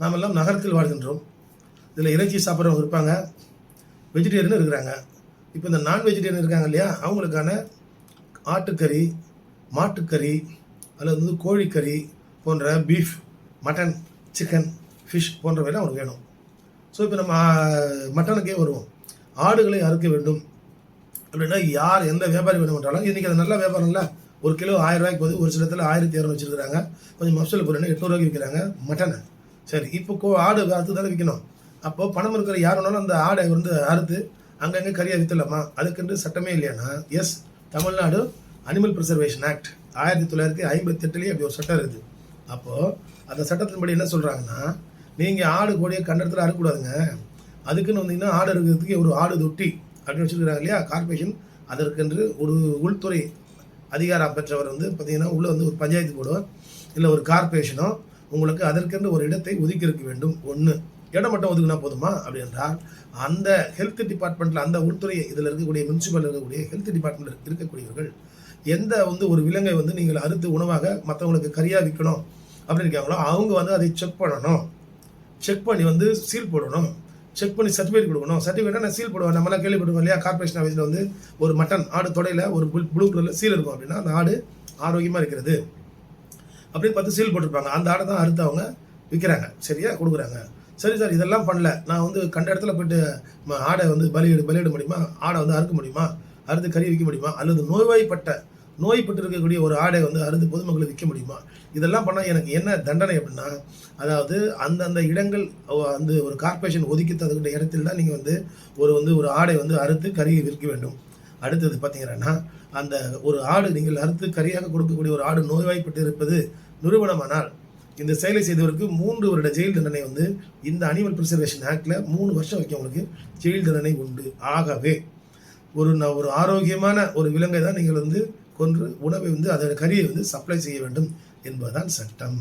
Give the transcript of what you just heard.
நாம் எல்லாம் நகரத்தில் வாழ்கின்றோம். இதில் இறைச்சி சாப்பிட்றவங்க இருப்பாங்க. வெஜிடேரியனும் இருக்கிறாங்க. இப்போ இந்த நான் வெஜிடேரியன் இருக்காங்க இல்லையா? அவங்களுக்கான ஆட்டுக்கறி மாட்டுக்கறி அல்லது வந்து கோழிக்கறி போன்ற பீஃப் மட்டன் சிக்கன் ஃபிஷ் போன்றவையெல்லாம் அவங்களுக்கு வேணும். ஸோ இப்போ நம்ம மட்டனுக்கே வருவோம். ஆடுகளை அறுக்க வேண்டும். அப்படின்னா யார் எந்த வியாபாரி வேணுமென்றாலும் இன்றைக்கி அது நல்ல வியாபாரம் இல்லை. ஒரு கிலோ ஆயிரம் ரூபாய்க்கு போகுது ஒரு சில இடத்துல ஆயிரத்தி இரநூறு வச்சுருக்குறாங்க. கொஞ்சம் மப்சல் பொருள் எட்நூறுவாய்க்கு விற்கிறாங்க. மட்டனை. சரி இப்போ கோ ஆடு அறுத்து தானே விற்கணும். அப்போது பணம் இருக்கிற யார் வேணாலும் அந்த ஆடை வந்து அறுத்து அங்கங்கே கறியாக விற்றுலாமா அதுக்குன்னு சட்டமே இல்லையானா yes Tamil Nadu animal preservation act ஆயிரத்தி தொள்ளாயிரத்தி ஐம்பத்தி எட்டுலேயே அப்படி ஒரு சட்டம் இருக்குது. அப்போது அந்த சட்டத்தின்படி என்ன சொல்கிறாங்கன்னா நீங்கள் ஆடு கோடியை கண்டத்தில் அறுக்கக்கூடாதுங்க. அதுக்குன்னு வந்தீங்கன்னா ஆடு இருக்கிறதுக்கு ஒரு ஆடு தொட்டி அப்படின்னு வச்சுருக்கிறாங்க இல்லையா? கார்பரேஷன் அதற்கென்று ஒரு உள்துறை அதிகாரம் பெற்றவர் வந்து பார்த்தீங்கன்னா உள்ளே வந்து ஒரு பஞ்சாயத்து போர்டோ இல்லை ஒரு கார்பரேஷனோ உங்களுக்கு அதற்கென்று ஒரு இடத்தை ஒதுக்கி இருக்க வேண்டும். ஒன்று இடம் மட்டும் ஒதுக்குனா போதுமா? அப்படி என்றால் அந்த ஹெல்த் டிபார்ட்மெண்ட்டில் அந்த உள்துறை இதில் இருக்கக்கூடிய முனிசிபல் இருக்கக்கூடிய ஹெல்த் டிபார்ட்மெண்ட் இருக்கக்கூடியவர்கள் எந்த வந்து ஒரு விலங்கை வந்து நீங்கள் அறுத்து உணவாக மற்றவங்களுக்கு கறியாக விற்கணும் அப்படின்னு இருக்காங்களோ அவங்க வந்து அதை செக் பண்ணணும். செக் பண்ணி வந்து சீல் போடணும். செக் பண்ணி சர்டிஃபிகேட் கொடுக்கணும். சர்டிஃபிகேட் நான் சீல் போடுவேன். நம்மளாம் கேள்விப்பட்டிருக்கோம் இல்லையா? கார்பரேஷன் ஆஃபீஸில் வந்து ஒரு மட்டன் ஆடு தொடையில் ஒரு ப்ளூ கலரில் சீல் இருக்கும் அப்படின்னா அந்த ஆடு ஆரோக்கியமாக இருக்கிறது. அப்படின்னு பார்த்து சீல் போட்டிருப்பாங்க. அந்த ஆடை தான் அறுத்து அவங்க விற்கிறாங்க சரியா? கொடுக்குறாங்க. சரி சார் இதெல்லாம் பண்ணல. நான் வந்து கண்ட இடத்துல போயிட்டு ஆடை வந்து பலியிட பலியிட முடியுமா? ஆடை வந்து அறுக்க முடியுமா? அறுத்து கறி விற்க முடியுமா? அல்லது நோய்வாய்ப்பட்ட நோய்பட்டு இருக்கக்கூடிய ஒரு ஆடை வந்து அறுத்து பொதுமக்களுக்கு விற்க முடியுமா? இதெல்லாம் பண்ணால் எனக்கு என்ன தண்டனை அப்படின்னா அதாவது அந்தந்த இடங்கள் அந்த ஒரு கார்ப்பரேஷன் ஒதுக்கி தந்துக்கிட்ட இடத்தில் தான் நீங்கள் வந்து ஒரு வந்து ஒரு ஆடை வந்து அறுத்து கறியை விற்க வேண்டும். அடுத்தது பார்த்தீங்கன்னா அந்த ஒரு ஆடு நீங்கள் அறுத்து கறியாக கொடுக்கக்கூடிய ஒரு ஆடு நோய்வாய்ப்பட்டு இருப்பது நிறுவனமானால் இந்த செயலை செய்தவருக்கு மூன்று வருட ஜெயில் தண்டனை வந்து இந்த அனிமல் ப்ரிசர்வேஷன் ஆக்டில் மூணு வருஷம் வரைக்கும் உங்களுக்கு ஜெயில் தண்டனை உண்டு. ஆகவே ஒரு நான் ஒரு ஆரோக்கியமான ஒரு விலங்கை தான் நீங்கள் வந்து கொன்று உணவை வந்து அதோட கறியை வந்து சப்ளை செய்ய வேண்டும் என்பதுதான் சட்டம்.